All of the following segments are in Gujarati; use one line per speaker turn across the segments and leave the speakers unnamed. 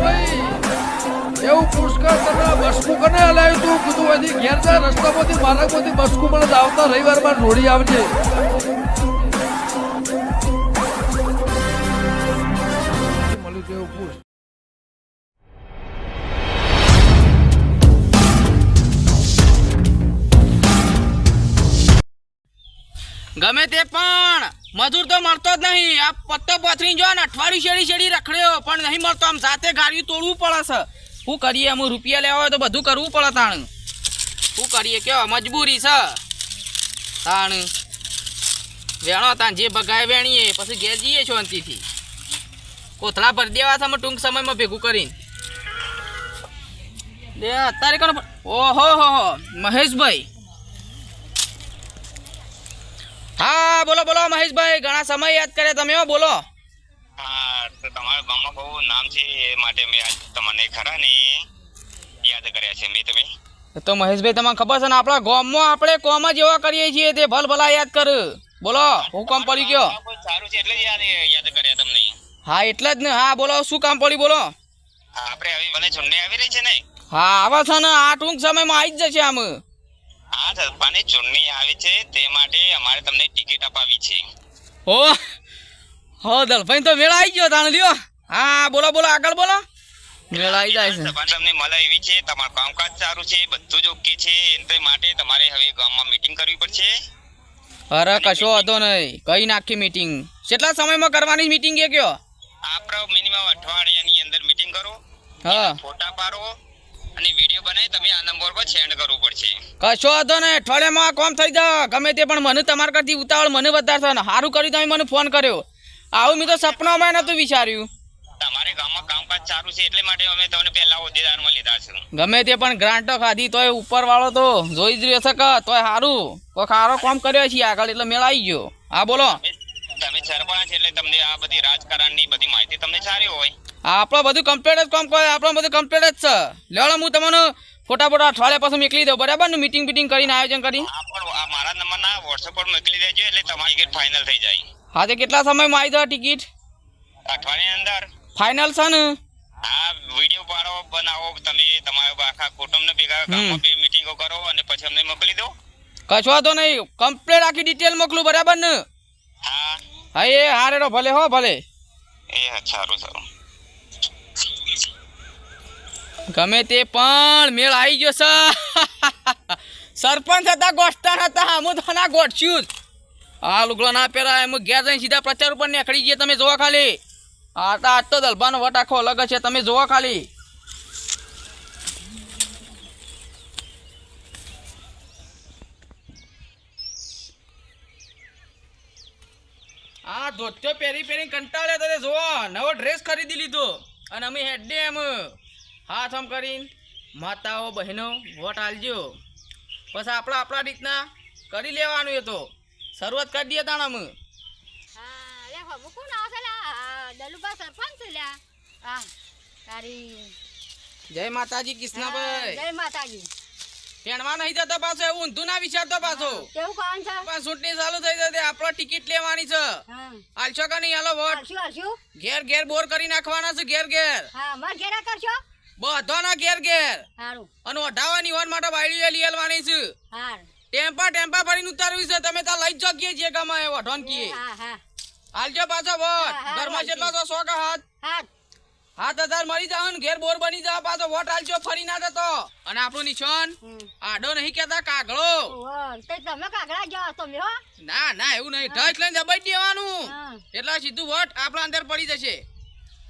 ભાઈ. એવું પુષ્કળ તને બસકું કને હલાવ્યું તું કીધું હજી ઘેર જા રસ્તામાંથી, માર્ગમાંથી બસકું જ આવતા રવિવારમાં રોડી આવજે.
ગમે તે પણ મજૂર તો મળતો જ નહીં. આ પત્તો પથરી જો અઠવાડિયું શેડી શેડી રખડ્યો, પણ નહીં મળતો. આમ સાથે ગાડી તોડવું પડે છે. શું કરીએ? અમે રૂપિયા લેવા હોય તો બધું કરવું પડે તાણ. શું કરીએ? કેવો? મજબૂરી છે. તાણ. વેણો તાણ જે બગાય વેણીએ, પછી ઘેર જઈએ શાંતિથી. કોથળા ભરી દેવા છે ટૂંક સમયમાં ભેગું કરીને. અત્યારે કોણ ઓહો, હો હો. મહેશભાઈ. હા બોલો બોલો મહેશભાઈ ઘણા સમય યાદ કર્યા તમે બોલો.
હા તો તમારા ગામમાં બહુ નામ છે એ માટે મેં આજ તમને ખરા ને યાદ કર્યા છે મેં તમે?
તો મહેશભાઈ તમને ખબર છે ને આપણા ગામમાં આપણે કોમ જ એવા કરીએ છીએ તે ભલ ભલા યાદ કર. બોલો હુકમ પડી ગયો?
સારું છે એટલે યાદ કર્યા તમને.
હા એટલે જ ને હા બોલો શું કામ પડ્યું બોલો?
આપણે હવે ભલે ચૂંટણી આવી રહી છે ને.
હા આવા છે ને આ ટૂંક સમયમાં આવી જ જશે આમ.
હા સભાની ચૂંટણી આવી છે તે માટે અમારે તમને ટિકિટ અપાવી છે.
ઓ હો દલભાઈ તો મેળા આવી ગયો તાણ લ્યો. હા બોલો બોલો આગળ બોલો. મેળા આવી જાય છે.
તમને મળે એવી છે તમારું કામકાજ સારું છે બધું જ ઓકે છે તે માટે તમારે હવે ગામમાં મીટિંગ કરવી પડશે.
અરે કશો હતો નહીં. કઈ નાખી મીટિંગ કેટલા સમયમાં કરવાની મીટિંગ એ કયો?
આપણે મિનિમમ અઠવાડિયાની અંદર મીટિંગ કરો.
હા.
ફોટા પાડો. અને વીડિયો બનાવી તમે આ નંબર પર સેન્ડ કરવું પડશે.
કશો હતો ને અઠવાડિયામાં કોમ થઈ જાય ગમે તે પણ મને તમારા કરતી ઉતાવળ મને વધારે થાય સારું કર્યું તમે મને ફોન કર્યો. આવું મેં તો સપનામાં નતું વિચાર્યું.
તમારે ગામમાં કામકાજ સારું છે એટલે માટે અમે તમને પહેલા હોદ્દેદારમાં લીધા છે.
ગમે તે પણ ગ્રાન્ટો ખાધી તોય ઉપર વાળો તો જોઈ જ રહ્યો છે કે તોય સારું કોઈ સારો કામ કર્યો છે આગળ એટલે મેળ આવી ગયો. હા બોલો.
તમે તમે સરપંચ એટલે તમને આ બધી રાજકારણની બધી માહિતી તમને સારી હોય.
આપણો બધું કમ્પ્લેટ જ કામ કરે આપણો બધું કમ્પ્લેટ જ છે. લેવડો હું તમને ફોટા ફોટા અઠવાડિયા પાછું મોકલી દઉં બરાબર? ને મીટિંગ બીટિંગ કરીને આયોજન કરી
મારા નંબર ના વોટ્સએપ પર મોકલી દેજો એટલે તમારી ટિકિટ ફાઇનલ થઈ જાય.
હા તો કેટલા સમયમાં આવી જાય ટિકિટ
અઠવાડિયાની અંદર?
ફાઇનલ છે ને?
આ વીડિયો પાડો બનાવો તમે તમારા આખા કુટુંબને ભેગા. ગામમાં મીટિંગો કરો અને પછી અમને મોકલી દો.
કશો તો નહીં. કમ્પ્લેટ આખી ડિટેલ મોકલું બરાબર ને?
હા.
હા એ હારેડો ભલે હો ભલે.
એ સારું સારું.
ગમે તે પણ મેળ આવી ગયો સર સરપંચ હતા ગોઠતા હતા, હું તો ના ગોઠશું જ. આ લુગડો ના પહેરાય, એમ ઘેર જઈને સીધા પ્રચાર ઉપર નીકળી ગયા, તમે જોવા ખાલી. આ તો આજ તો દલબાનો વટ આખો અલગ છે, તમે જોવા ખાલી. આ ધોતિયો પહેરી પહેરી કંટાળ્યા તમે જોવા, નવો ડ્રેસ ખરીદી લીધો. અને અમે હેડે એમ. હાથ આમ કરીને માતાઓ બહેનો વોટ આલજો. પછી આપણા આપણા રીતના કરી લેવાનું એ તો. શરૂઆત કરી દઈએ તાણ અમે જય માતાજી કૃષ્ણભાઈ.
જય માતાજી.
પેણવા નહીં જતો પાછો એવું ઊંધું ના વિચારતો પાછો.
કેવું કામ છે?
પણ ચૂંટણી ચાલુ થઈ જશે આપણે ટિકિટ લેવાની છે.
આલશો
હાલશો કે નહીં? હાલો વોટ. ઘેર ઘેર બોર કરી નાખવાના છે ઘેર ઘેર.
હા માર ઘેરા કરશો?
બધાના ઘેર ઘેર.
સારું
અને ઓઢાવાની હોન માટે બાયડીએ લઈ આલવાની છે.
હાર.
ટેમ્પા ટેમ્પા ભરીને ઉતારવી છે. તમે તા લઈ જ જગીએ છીએ ગમે વઢોન કીએ
હા હા.
હાલજો પાછો વોટ. ઘરમાં. જેટલો તો સો કા હાથ. હાથ હજાર મરી જાવ ને ઘેર બોર બની જાવ પાછો વોટ હાલજો ફરી ના જતો. અને આપણું નિશાન આડો નહીં કેતા કાગળો.
તમે કાગળા જાઓ તમે
ના ના એવું નહીં. ઢસ લઈને દબાઈ દેવાનું. એટલે સીધું વોટ આપણા અંદર પડી જશે.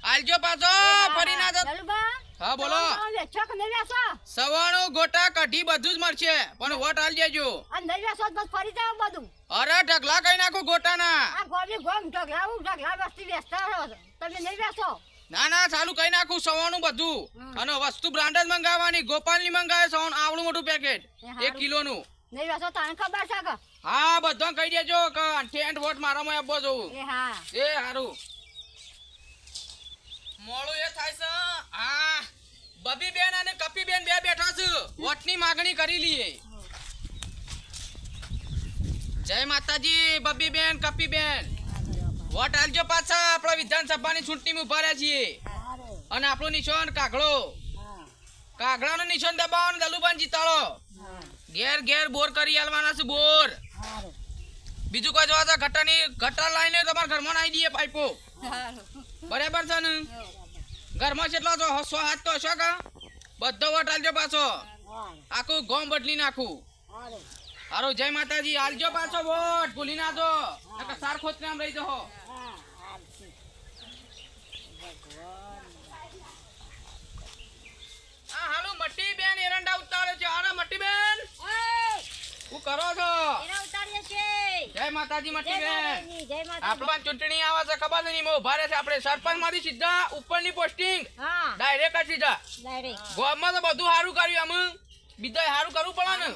હાલજો પાછો ફરી ના જતો હા બોલો. સવાણું ગોટા કઢી બધું જ મળશે પણ વોટ હાલ દેજો.
બસ ફરી જાવ બધું.
અરે ઢગલા કઈ નાખો ગોટાના.
આ ગોમી ગોમ ઢગલા હું ઢગલા વસ્તી વેચતા તમે નહીં વેચો
ના ના ચાલુ કઈ નાખું સવાણું બધું. અને વસ્તુ બ્રાન્ડ જ મંગાવવાની ગોપાલની મંગાવે સવાણું આવડું મોટું પેકેટ એક કિલોનું.
નહીં વેચો તને ખબર છે કે?
હા બધો કહી દેજો કે ટેન્ટ વોટ મારામાં આપવો જોઉં.
એ હા.
એ હારું. મોડું એ થાય છે. હા બબી બેન અને કપી બેન બે બેઠા છે. વોટની માગણી કરી લઈએ. જય માતાજી બબી બેન કપી બેન વોટ આલજો પાછા. આપણા વિધાનસભાની ચૂંટણીમાં ઊભા રહ્યા છીએ. અને આપણું નિશાન કાગડો કાગડાનું નિશાન દબાવો દલુબાન જીતાડો. ઘેર ઘેર બોર કરી આલવાના છે બોર. બીજું કોઈ જોવા તો ગટરની ગટર લાઈને તમારા ઘરમાં નાઈ દઈએ પાઇપો. બરાબર છે ને? ઘરમાં કેટલો છો સો હાથ તો છો કા? બધો વટ આલજો પાછો. આખું ગોમ બદલી નાખું. હારો જય માતાજી આલજો પાછો વોટ ભૂલી ના દો સાર ખોતરે આમ રહી જહો. આ હાલો મટ્ટી બેન એરંડા ઉતારે છે. આને મટ્ટી બેન હું કરો છો?
એના ઉતારીએ છે
જય માતાજી મટ્ટી બેન. આપણા ચૂંટણી આવે છે ખબર છે નહીં ઊભા ભારે છે. આપણે સરપંચમાંથી સીધા ઉપરની પોસ્ટિંગ ડાયરેક્ટ જ સીધા. ગામમાં તો બધું સારું કર્યું અમે બીજા સારું કરવું પડે ને.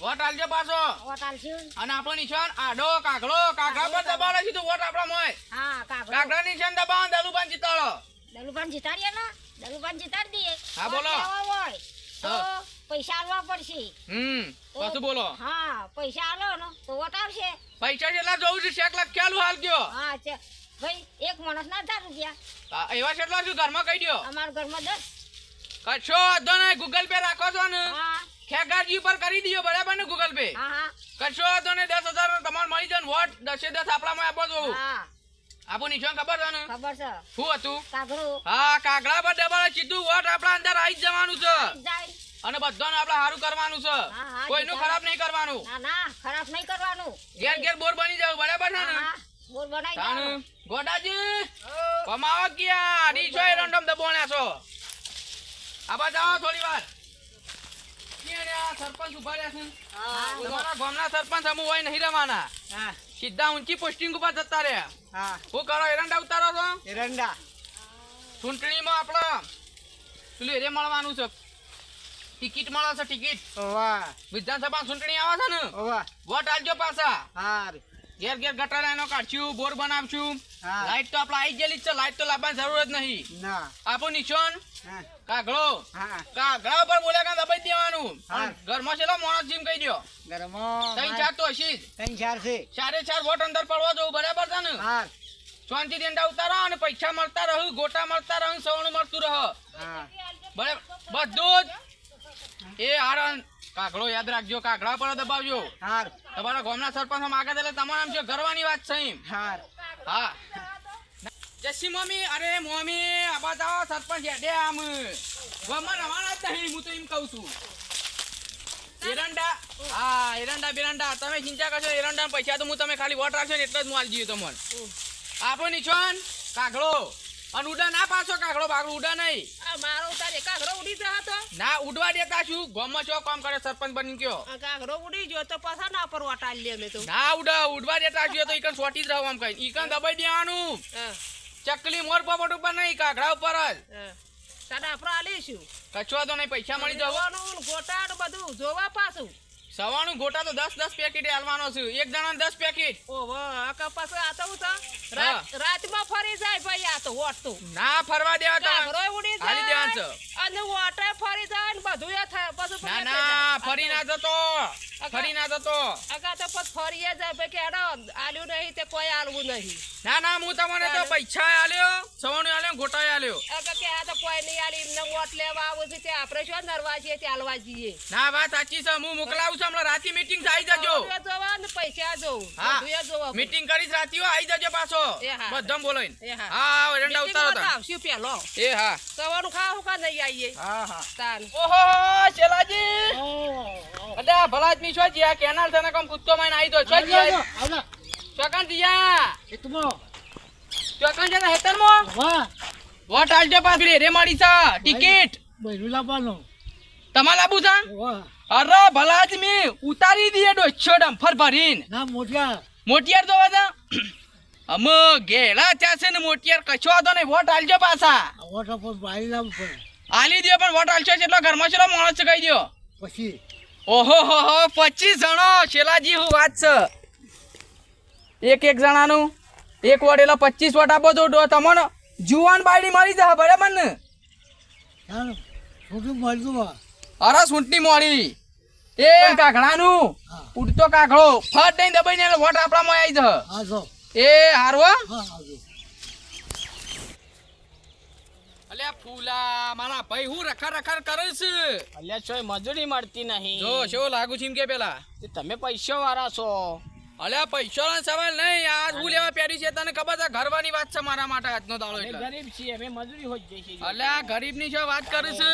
વોટ આલજો પાછો. અને આપણો નિશાન આડો કાગડો કાગડા પર દબાવે છે વોટ આપણા મોય
કાગડો.
નિશાન દબાવો દલુબાન જીતાડો.
દલુભાન જીતાડીએ ને? દલુભાન જીતાડી દઈએ.
હા, બોલો.
તો. પૈસા આલવા પડશે.
હમ પાછું બોલો.
હા પૈસા આલો ને તો વોટ આવશે
પૈસા જેટલા જોઉં છે શેક લાખ ખ્યાલ હાલ ગયો?
હા છે. ભાઈ એક માણસ ના હજાર રૂપિયા.
એવા કેટલા છું ઘરમાં કહી દો
અમારા ઘરમાં દસ.
કશો વાંધો નહીં ગૂગલ પે રાખો છો ને. ખેગારજી ઉપર કરી દીધો બરાબર ને ગૂગલ પે
હા હા.
કશો વાંધો નહીં દસ હજાર તમારે મળી જાય વોટ દસે દસ આપણામાં આપો છો.
હા.
આપો નિશાન ખબર છે ને?
ખબર છે.
શું હતું?
કાગડું
હા કાગડા પર ડબલ સીધું વોટ આપણા અંદર આવી જવાનું છે.
જાય.
અને બધાને આપણે સારું કરવાનું છે. કોઈનું ખરાબ નહીં કરવાનું.
ના ના ખરાબ નહીં કરવાનું.
ઘેર ઘેર બોર બની જાવ બરાબર છે ને?
બોર બનાવી
તાણ ગોડાજી કમાવા ગયા નીચો રંડમ દબોણ્યા છો. આબા જાઓ થોડી વાર? સરપંચ ઊભા રહ્યા છે? તમારા ગામના સરપંચ અમુ હોય નહીં રવાના. સીધા ઊંચી પોસ્ટિંગ ઉપર જતા રહ્યા.
હા.
શું કરો એરંડા ઉતારો છો?
એરંડા.
ચૂંટણીમાં આપણે પેલું એરે મળવાનું છે. ટિકિટ મળે છે ટિકિટ. વિધાનસભા ચૂંટણી આવે છે ને? વોટ આલજો પાછા.
હાર.
ઘેર ઘેર ગટર એનો કાઢશું બોર બનાવશું. લાઈટ તો આપણે આવી ગયેલી જ છે લાઈટ તો લાવવાની જરૂર જ નહીં.
ના.
આપો નિશાન.
કાગળો
કાગળા.
હા.
ઉપર બોલ્યા કાં દબાઈ દેવાનું. ઘરમાં છેલ્લો માણસ જીમ કહી દો
ઘરમાં
ત્રણ ચાર તો હશી જ.
ત્રણ ચાર છે.
ચારે ચાર વોટ અંદર પડવા જવું બરાબર છે ને? શાંતિ દેંડા ઉતારો અને પૈસા મળતા રહું ગોટા મળતા રહું સવણું મળતું રહો. બરાબર. બધું જ એ આરણ કાકડો યાદ રાખજો કાકડા પર દબાવજો.
હાર.
તમારા ગામના સરપંચ માગે એટલે તમારે આમ છે ગરવાની વાત છે એમ.
હાર.
હા. જસી મમ્મી અરે મમ્મી આબા જાઓ સરપંચ હેડે આમ. ગામમાં રવાના જ નહીં હું તો એમ કહું છું. એરંડા હા એરંડા બેરંડા તમે ચિંતા કરશો એરંડા પૈસા તો હું તમે ખાલી વોટ રાખશો ને એટલે જ હું આલી જઈએ તમને. આપો નિશાન કાગડો અને ઉડા ના પાછો કાગડો બાગડો ઉડા નહીં.
મારો તારે કાગડો ઉડી જતો હતો.
ના ઉડવા દેતા છું ગામમાં કામ કરે સરપંચ બની ગયો.
આ ઉડી ગયો તો પાછા ના પર વટાલી લે મેં તો.
ના ઉડા ઉડવા દેતા છું તો ઈકન સોટી જ રહો આમ કઈ ઈકન દબાઈ દેવાનું. ચકલી મોર પોપટ ઉપર નહીં કાગડા ઉપર જ.
સાડા આલીશું.
કચવા તો નહીં પૈસા મળી
જવાનું ગોટાડ બધું જોવા પાછું.
સવારનું ગોટા તો દસ દસ પેકેટ આલવાનો છું. એક જણા દસ પેકેટ
ઓહો આ કપાસ આ તો હું તો રાત- રાતમાં ફરી જાય ભાઈ આ તો વોટ તો
ના ફરવા દેવા તો.
ઉડી
જાય દેવાનું છે.
અને વોટે ફરી જાય ને બધું એ થાય બધું
ના ના ફરી ના જતો. ફરી ના જતો.
આગા તો પછી ફરીએ જાય ભાઈ કે હેડો આલ્યું નહીં તે કોઈ આલવું નહીં.
ના ના હું તમને તો પૈસા આલ્યો સવારનું આલ્યો ગોટા આલ્યો.
આગા કે આ તો કોઈ નહીં આલી એમને વોટ લેવા આવું છે તે આપણે શું નરવા છીએ તે આલવા જઈએ.
ના વાત સાચી છે. હું મોકલાવું છું હમણાં રાતે મીટિંગ આવી જજો.
જોવા ને પૈસા જોવું
હા.
જોવા.
મીટિંગ કરીશ રાતી આવી જજો પાછો. બધમ
એ હા.
હા એરંડા ઉતારો
તો. આવશું પેલો.
એ હા.
સવારનું ખાવું કા નહીં આવીએ
હા હા.
તાન.
ઓહો શેલાજી. અડા ભલા આદમી છો જ્યાં કેનાલ છે કમ કૂદકો માઈને આવી દો છો જ્યાં. ચોકન દિયા ચોકન છે ને વાહ. વોટ આલજો પાછળ રે માડી સા ટિકિટ. તમારે આબુ છે? અરે ભલા આદમી ઉતારી દઈએ ડોચ્છો ડમ્ફર ભરીને. મોટિયાર. તો બધા અમે ગેળા ત્યાં છે ને મોટિયાર કશો હતો ને વોટ આલજો પાછા. આલી દો પણ. વોટ આલશો એટલો ઘરમાં ચલો માણસ કહી દો
પછી?
ઓહો હો હો પચીસ જણો શેલાજી હું વાત છે. એક એક જણાનું. એક વોટ એટલે પચીસ વોટ આપો તો તમને. જુવાન બાયડી મળી જાય બરાબર ને? અરે સૂંટની મોડી. એ કાગડાનું? ઉડતો કાગડો. ફટ દઈને દબાઈને એટલે વોટ આપણામાં આવી જ. એ હારવો અલ્યા ફૂલા મારા ભાઈ હું રખા રખા કરે છે.
અલ્યા ચોય મજૂરી મળતી નહીં.
જો શું લાગુ છે એમ કે પેલા?
તે તમે પૈસા વાળા છો.
અલ્યા પૈસાનો સવાલ નહીં. આ હું લેવા પહેરી છે? તને ખબર છે ઘરવાની વાત છે મારા માટે આજનો દાડો એટલે.
ગરીબ છીએ અમે મજૂરી હોઈ જઈએ છીએ
અલ્યા ગરીબની શું વાત કરે છે?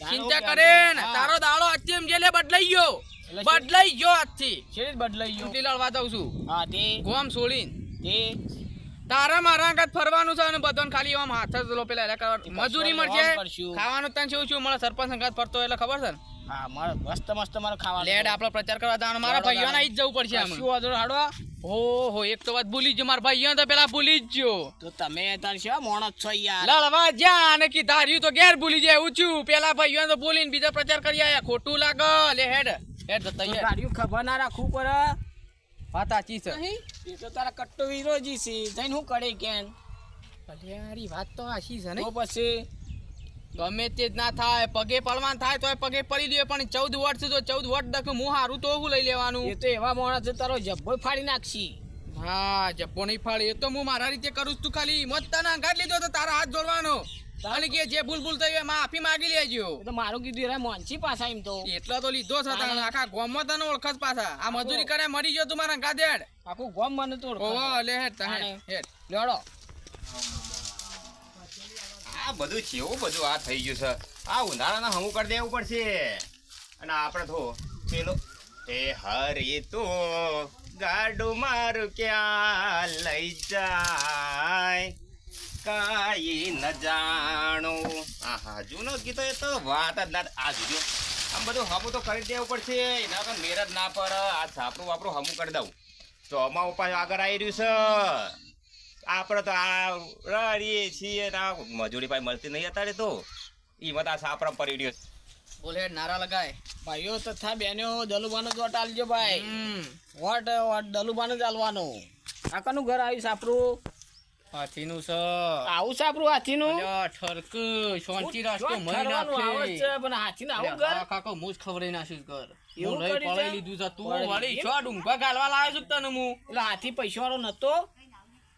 ચિંતા
તારો
કરે ને. તારો દાડો આજથી એમ જેલે બદલાઈ ગયો. બદલાઈ ગયો આજથી.
શેર બદલાઈ ગયો.
ચૂંટણી લડવા દઉં છું.
હા તે.
ગોમ છોડીને
તે.
તારા મારા અંગત ફરવાનું છે અને બધાને ખાલી એવા હાથ જ લો પેલા એટલે મજૂરી મળશે? ખાવાનું તને શું શું? મળે સરપંચ અંગત ફરતો એટલે ખબર છે ને?
હા મારે મસ્ત મસ્ત મારે ખાવા
લેડ આપણો પ્રચાર કરવા જવાનું મારા
લેડ
ભાઈઓને આઈ જ જવું પડશે આમ
શું વાંધો હાડો?
હો એક તો વાત ભૂલી જ મારા ભાઈઓ તો પેલા ભૂલી જ જો
તો તમે તાર છે મોણસ છો યાર.
લડવા જા ને કી ધાર્યું તો ગેર ભૂલી જાય ઊંચું પેલા ભાઈઓ તો ભૂલીને બીજા પ્રચાર કરી આયા ખોટું લાગે. લે હેડ. હેડ તૈયાર.
ધાર્યું ખબર ના રાખવું પડે.
વાત સાચી છે.
એ તો તારા કટ્ટો વિરોજી છે. જઈને હું કરે કેન.
અલ્યારી વાત તો આશી છે ને.
તો પછી
ગમે તે જ ના થાય પગે પડવાનું થાય તો પગે પડી લે પણ ચૌદ વર્ષ છે તો ચૌદ વર્ષ દખ હું હારું તો હું લઈ લેવાનું.
એ તો એવા મોણસ છે તારો જબ્બો ફાડી નાખશી.
હા જબ્બો નહીં ફાડે એ તો હું મારા રીતે કરું છું તું ખાલી. મત તને અંગાટ લીધો તો તારા હાથ જોડવાનો. અને કે જે ભૂલ ભૂલ થઈ માફી માગી લેજો.
તો મારું કીધું એરા મોનસી પાછા એમ તો.
એટલા તો લીધો છે તાણે આખા ગામમાં તને ઓળખસ પાછા. આ મજૂરી કરે મરી ગયો તું મારા અંગાત
આખું ગોમ મને તો
ઓહો લે હેડ. હેડ
લેડો
આ બધું કેવું બધું આ થઈ ગયું છે? આ ઉનાળાના હમું કરી દેવું પડશે. અને આપણે તો પેલો એ હરી તો ગાડું મારું ક્યાં લઈ જાય? કાઈ ન જાણું. આહા જૂનો ગીતો, એ તો વાત જ ના આ જુદો આમ બધું હમું તો કરી દેવું પડશે. એના તો મેર જ ના પર આ છાપરું વાપરું હમું કરી દઉં. ચોમા ઉપાય આગળ આવી રહ્યું છે. આપણે તો આ રડીએ છીએ ને આ મજૂરી પાછી મળતી નહીં અત્યારે તો. એમાં આ સાપરા પડી રહ્યો
બોલે નારા લગાય.
ભાઈઓ તથા બેનો દલુબાનો જ વોટ આલજો ભાઈ. વોટ વોટ દલુબાનો જ આલવાનો. કાકાનું ઘર આવ્યું સાપરું
હાથીનું છે.
આવું સાપરું હાથીનું?
ઠરક શાંતિ રાસ્તો મરી નાખે.
પણ હાથીનું આવું ઘર?
અલ્યા, આ કાકો મુજ ખવડાવી નાખ્યું છે ઘર.
એવું
હું
છે?
લીધું છે. તું વળી
લીધું?
છો ગાલવા લાવ્યો છું તને હું
એટલે હાથી પૈસા વાળો નતો?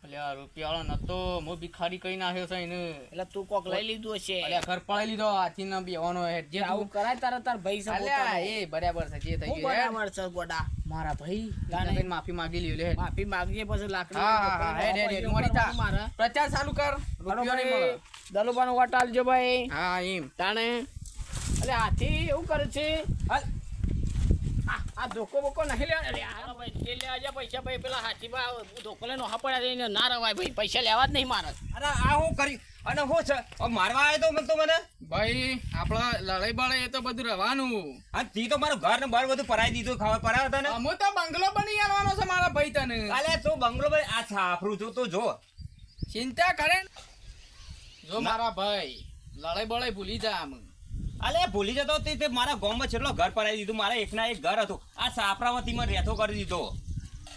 અલ્યા રૂપિયાવાળો નતો. હું ભિખારી કઈ નાખ્યો છે એને.
એટલે તું કોક લઈ લીધું
અલ્યા ઘર પડાઈ લીધો. હાથી ના બેવાનો હેડ જે
આવું કરાય તારા તાર ભાઈ છે
અલ્યા એ બરાબર છે જે થઈ ગયું
બરાબર છે ગોડા.
મારા ભાઈ
ગાને.
માફી માંગી લ્યો લે.
માફી માંગીએ પછી લાકડી
હા પ્રચાર ચાલુ કર. રૂપિયો નહીં મળે.
દલુબાનો વોટ આલજો ભાઈ.
હા એમ.
તાણે. અલે હાથી એવું કરે છે. હાલ. આ આ ધોકો બોકો નહીં લેવા ભાઈ તે લેવા જાય પૈસા ભાઈ પેલા હાથી બા ધોકો લઈને હા પડ્યા ના રવાય ભાઈ પૈસા લેવા જ નહીં મારે.
અરે આ હું કરી અને હું છે? મારવા આવ્યો તો મને તો મને?
ભાઈ આપણા લડાઈ બળાઈ એ તો બધું રવાનું.
આ તી તો મારું ઘર ને બાર બધું પરાઈ દીધું ખાવા પરાયો તને?
અમુ તો બંગલો બની આવવાનો છે મારા ભાઈ તને.
અલે તું બંગલો ભાઈ આ છાપરું છું તો જો.
ચિંતા કરે ને. જો મારા ભાઈ લડાઈ બળાઈ ભૂલી જા આમ.
અલે ભૂલી જતો તે તે મારા ગામમાં છેલ્લો ઘર પરાઈ દીધું. મારા એકના એક ઘર હતું. આ સાપરામાંથી મને રહેતો કરી દીધો.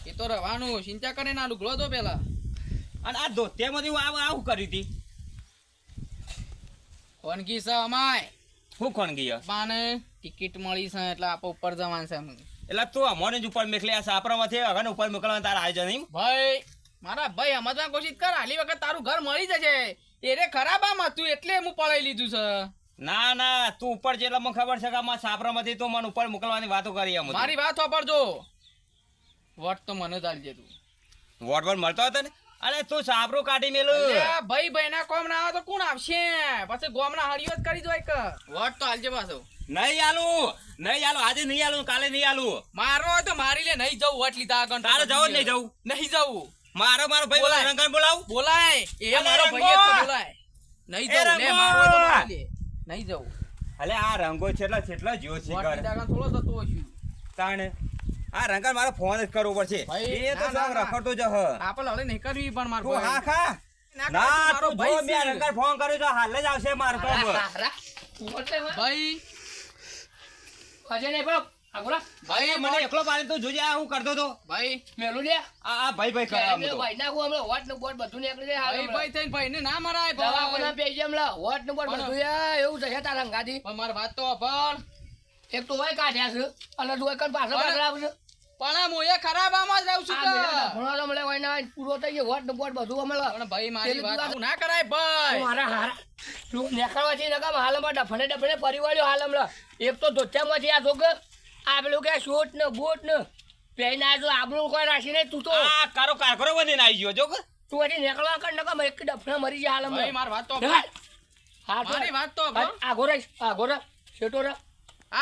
એ તો રહેવાનું ચિંતા કરે ના લુગડો તો પેલા.
અને આ ધોતિયામાંથી હું આવું આવું કરી હતી.
વનગી છે અમાય?
હું ખોનગી ગઈ
પાને ટિકિટ મળી છે એટલે આપણે ઉપર જવાનું છે
એટલે તું અમોને જ ઉપર મેકલે આ સાપરામાંથી હવે ઉપર મોકલવા તારા આયોજન નહીં
ભાઈ મારા ભાઈ સમજવા કોશિશ કર. હાલી વખત તારું ઘર મળી જશે એરે ખરાબ આમ હતું એટલે હું પડાઈ લીધું છે.
ના ના તું ઉપર જેટલા મને ખબર છે કે આમાં સાપરામાંથી તું મને ઉપર મોકલવાની વાતો કરી એમ
મારી વાત સાંભળજો વોટ તો મને ચાલજે તું.
વોટ પણ મળતો હતો ને? અરે તું સાપરું કાઢી મેલું.
ભાઈ ભાઈ ના કોમ ના આવે તો કોણ આવશે? પછી ગોમના હળિયો જ કરી કે વટ તો હાલજે પાછો.
નહીં આલું. નહીં આલું. આજે નહીં આલું કાલે નહીં આલું.
મારો તો મારી લે નહીં જવું. વોટ લીધા આગળ
તારે જવું નહીં જવું.
નહીં જવું.
મારો મારો ભાઈ
બોલાય.
રંગણ બોલાવ?
બોલાય. એ મારો ભાઈ તો બોલાય. નહીં જવું.
ને
મારો તો મારી લે. નહીં જવું.
અલે આ રંગો છે
વટ
ઘર
લીધા આગળ થોડો થતો હશું
તાણે. આ રંગા મારો ફોન જ કરવો પડશે. એ તો
ના.
રખડતો જ હ.
આપણે હવે નહીં કરવી પણ મારો
હા ખા.
ના,
તો
મારો ભાઈ
મે
રંગા
છે. ફોન કર્યો તો હાલ જ આવશે મારો તો.
ભાઈ.
ભાઈ મને એકલો પાડી તો જોજે આ હું કરતો તો.
ભાઈ
આ આ ભાઈ ભાઈ કરે આમ તો.
ભાઈ ભાઈ થઈને ભાઈને ના મરાય ભાઈ. પણ મારી વાત તો સાંભળ. પણ હું એ ખરાબ આમાં જ રહું છું
તો મળે હોય ના પૂરો થઈ ગયો વોટનું બોટ બધું મળે
પણ ભાઈ મારી વાત ના કરાય ભાઈ.
મારા હારા તું નેકળવાથી નકામ હાલમાં ડફણે ડફણે ફરી વળ્યો હાલમાં એક તો ધોતિયામાંથી આ છોકર આ પેલું કે શૂટ ને બૂટ ને પહેરીને આ જો આબરૂ કોઈ રાખીને તું તો
આ કારો કારખરો બંધીને આવી ગયો જો
તું હજી નીકળવા કર નકામ એક ડફણે મરી જાય
ભાઈ મારી વાત તો
હા હા તો
મારી વાત તો
આગો રાખ આગો રાખ શેટો રાખ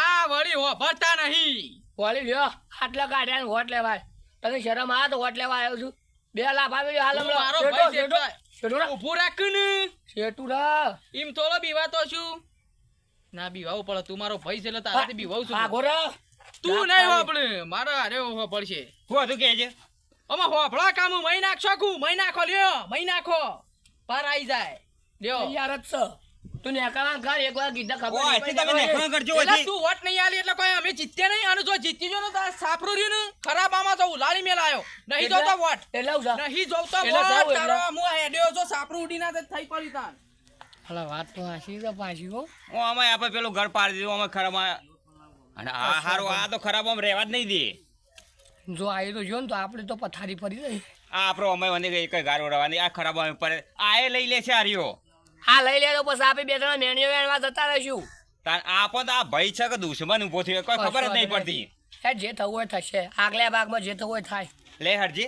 આ વળી હોભરતા નહીં.
વળી લ્યો આટલા ગાડ્યા વોટ લેવાય તને શરમ આ તો વોટ લેવા આવ્યો છું. બે લાભ આવી ગયો
તું મારો ભાઈ
શેટો શેટો
ઊભું રાખ ને.
શેટુ રાખ
એમ થોડો બીવાતો છું. ના બીવાવું પડે તું મારો ભાઈ છે એટલે તારાથી બીવાવું છું.
આગો રાખ
તું નહીં હોપડે મારા હારે હોપડશે
હું હતું કે છે
આમાં હોપળા કામ મહી નાખશો કું? મહી નાખો લ્યો મહી નાખો. પાર આવી જાય. લ્યો.
યાર જ છો. તું કર એક વાર કીધા ખબર
ઓ
નહીં
તમે
નકળવા
કરજો
એટલે તું વોટ નહીં આલી એટલે કોઈ અમે જીત્યા નહીં. અને જો જીતી જો ને તો રહ્યું ને ખરાબ આમાં તો ઉલાળી મેલાયો નહીં જોતો વોટ.
એટલે હું
નહીં જોતો વોટ.
એટલે.
તારો હું હેડ્યો જો સાપરું ઉડી ના તો થઈ પડી તાન
અલા વાત તો હાસી તો પાછી હો.
હું આમાં આપણે પેલું ઘર પાડી દીધું અમે ખરાબ આ- અને આ હારો આ તો ખરાબ આમ રહેવા જ નહીં દે.
જો આવી તો જો ને તો આપણે તો પથારી ફરી રહી.
આ આપણો અમે મને ગઈ કઈ ગારો રવાની આ ખરાબ અમે પર આયે લઈ લે છે આર્યો.
હા લઈ લે તો પછી આપણે બે ત્રણ મેણીઓ વેણવા જતા રહીશું.
તાર આ તો આ ભય છે કે દુશ્મન ઊભો થયો કોઈ ખબર જ નહીં પડતી.
એ જે થવું હોય થશે. આગલા ભાગમાં જે થવું હોય થાય.
લે હરજી.